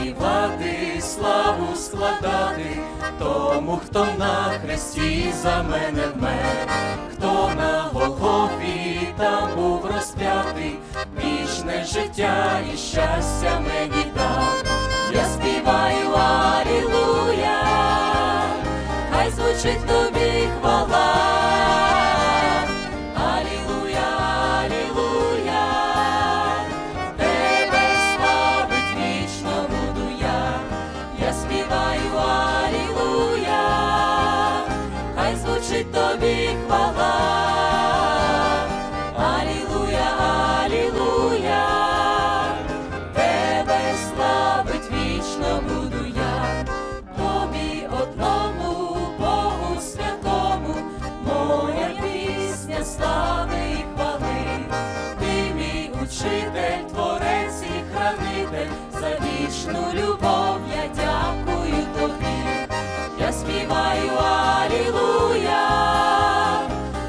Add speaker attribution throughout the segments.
Speaker 1: співати, славу складати, тому, хто на хресті за мене вмер, хто на Голгофі там був розп'ятий, вічне життя і щастя мені. Вічну любов я дякую тобі, я співаю Алілуя,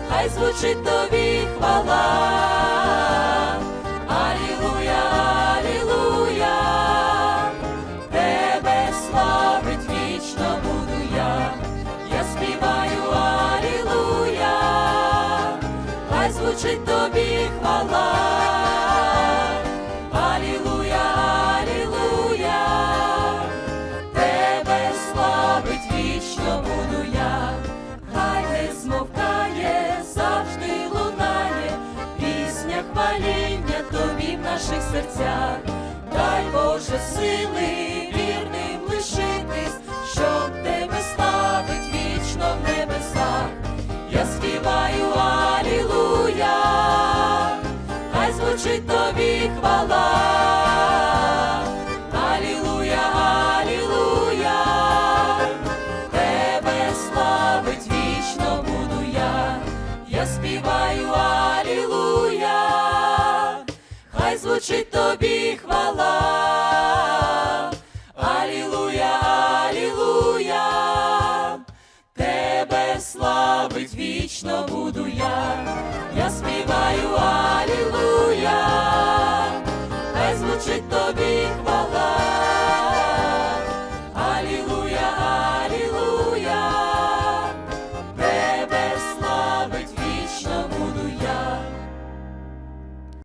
Speaker 1: хай звучить тобі хвала. Алілуя, Алілуя, тебе славить вічно буду я, я співаю Алілуя, хай звучить тобі хвала. Серцях, дай Боже сили вірним лишитись, щоб тебе славить вічно в небесах. Я співаю Алілуя, хай звучить тобі хвала. Алілуя, Алілуя, тебе славить вічно буду я, я співаю звучить тобі хвала. Алілуя, Алілуя, тебе славить вічно буду я.